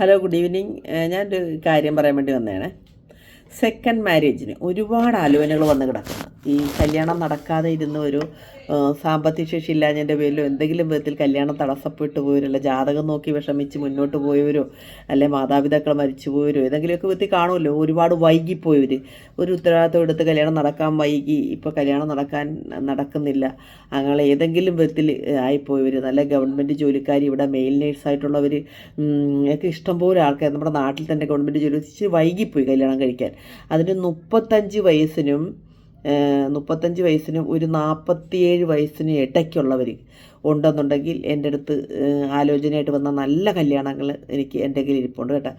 Hello good evening ഞാനൊരു കാര്യം പറയാൻ വേണ്ടി വന്നതാണ്. സെക്കൻഡ് മാരേജിന് ഒരുപാട് ആലോചനകൾ വന്ന് കിടക്കുന്നു. ഈ കല്യാണം നടക്കാതെ ഇരുന്ന ഒരു സാമ്പത്തിക ശേഷി ഇല്ലാഞ്ഞതിന്റെ പേരിലോ എന്തെങ്കിലും വിധത്തിൽ കല്യാണം തടസ്സപ്പെട്ടു പോയവരോ അല്ല ജാതകം നോക്കി വിഷമിച്ച് മുന്നോട്ട് പോയവരോ? അല്ലെ മാതാപിതാക്കൾ മരിച്ചു പോയവരോ? ഏതെങ്കിലുമൊക്കെ വിധത്തിൽ കാണുമല്ലോ. ഒരുപാട് വൈകിപ്പോയവർ ഒരു ഉത്തരവാദിത്വം എടുത്ത് കല്യാണം നടക്കാൻ വൈകി ഇപ്പോൾ കല്യാണം നടക്കാൻ നടക്കുന്നില്ല. അങ്ങനെ ഏതെങ്കിലും വിധത്തിൽ ആയിപ്പോയവർ നല്ല ഗവൺമെന്റ് ജോലിക്കാർ ഇവിടെ മെയിൽ നേഴ്സായിട്ടുള്ളവർ ഒക്കെ ഇഷ്ടംപോലെ ആൾക്കാർ നമ്മുടെ നാട്ടിൽ തന്നെ ഗവൺമെന്റ് ജോലി വൈകിപ്പോയി കല്യാണം കഴിക്കാൻ. അതിന് മുപ്പത്തഞ്ച് വയസ്സിനും മുപ്പത്തഞ്ച് വയസ്സിനും ഒരു നാൽപ്പത്തിയേഴ് വയസ്സിനും ഇടയ്ക്കുള്ളവർ ഉണ്ടെന്നുണ്ടെങ്കിൽ എന്റെ അടുത്ത് ആലോചനയായിട്ട് വന്ന നല്ല കല്യാണങ്ങൾ എനിക്ക് എന്റെ കയ്യിൽ ഇരിപ്പുണ്ട് കേട്ടോ.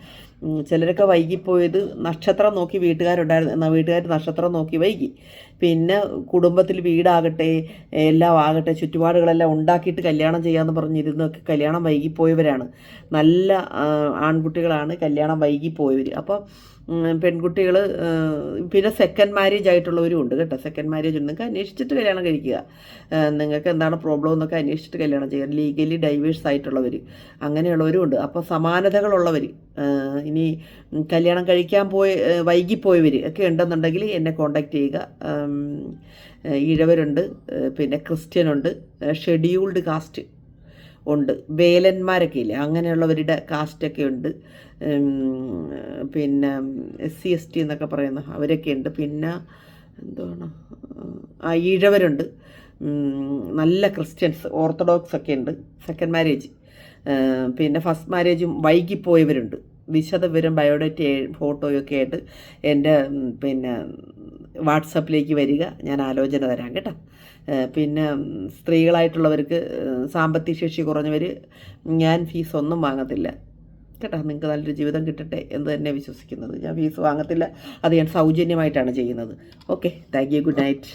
ചിലരൊക്കെ വൈകിപ്പോയത് നക്ഷത്രം നോക്കി വീട്ടുകാരുണ്ടായിരുന്നു വീട്ടുകാർ നക്ഷത്രം നോക്കി വൈകി. പിന്നെ കുടുംബത്തിൽ വീടാകട്ടെ എല്ലാം ആകട്ടെ ചുറ്റുപാടുകളെല്ലാം ഉണ്ടാക്കിയിട്ട് കല്യാണം ചെയ്യാമെന്ന് പറഞ്ഞിരുന്നൊക്കെ കല്യാണം വൈകിപ്പോയവരാണ്. നല്ല ആൺകുട്ടികളാണ് കല്യാണം വൈകിപ്പോയവർ അപ്പോൾ പെൺകുട്ടികൾ പിന്നെ സെക്കൻഡ് മാരേജ് ആയിട്ടുള്ളവരും ഉണ്ട് കേട്ടോ. സെക്കൻഡ് മാരേജ് നിങ്ങൾക്ക് അന്വേഷിച്ചിട്ട് കല്യാണം കഴിക്കുക. നിങ്ങൾക്ക് എന്താണ് പ്രോബ്ലം എന്നൊക്കെ അന്വേഷിച്ചിട്ട് കല്യാണം ചെയ്യുക ലീഗലി ഡൈവേഴ്സ് ആയിട്ടുള്ളവർ അങ്ങനെയുള്ളവരും ഉണ്ട് അപ്പോൾ സമാനതകളുള്ളവർ ഇനി കല്യാണം കഴിക്കാൻ പോയി വൈകിപ്പോയവർ ഒക്കെ ഉണ്ടെന്നുണ്ടെങ്കിൽ എന്നെ കോണ്ടാക്ട് ചെയ്യുക. ഈഴവരുണ്ട് പിന്നെ ക്രിസ്ത്യനുണ്ട് ഷെഡ്യൂൾഡ് കാസ്റ്റ് ഉണ്ട്. വേലന്മാരൊക്കെ ഇല്ലേ അങ്ങനെയുള്ളവരുടെ കാസ്റ്റൊക്കെ ഉണ്ട്. പിന്നെ എസ് സി എസ് ടി എന്നൊക്കെ പറയുന്ന അവരൊക്കെ ഉണ്ട്. പിന്നെ എന്താണ് ആ ഈഴവരുണ്ട് നല്ല ക്രിസ്ത്യൻസ് ഓർത്തഡോക്സ് ഒക്കെ ഉണ്ട് സെക്കൻഡ് മാരേജ് പിന്നെ ഫസ്റ്റ് മാരേജും വൈകിപ്പോയവരുണ്ട്. വിശദവിവരം ബയോഡേറ്റ ഫോട്ടോയൊക്കെ ആയിട്ട് എന്റെ പിന്നെ വാട്സപ്പിലേക്ക് വരിക. ഞാൻ ആലോചന തരാം കേട്ടോ. പിന്നെ സ്ത്രീകളായിട്ടുള്ളവർക്ക് സാമ്പത്തിക ശേഷി കുറഞ്ഞവർ ഞാൻ ഫീസ് ഒന്നും വാങ്ങത്തില്ല. കേട്ടോ നിങ്ങൾക്ക് നല്ലൊരു ജീവിതം കിട്ടട്ടെ എന്ന് തന്നെ വിശ്വസിക്കുന്നത്. ഞാൻ ഫീസ് വാങ്ങത്തില്ല. അത് ഞാൻ സൗജന്യമായിട്ടാണ് ചെയ്യുന്നത്. Okay thank you good night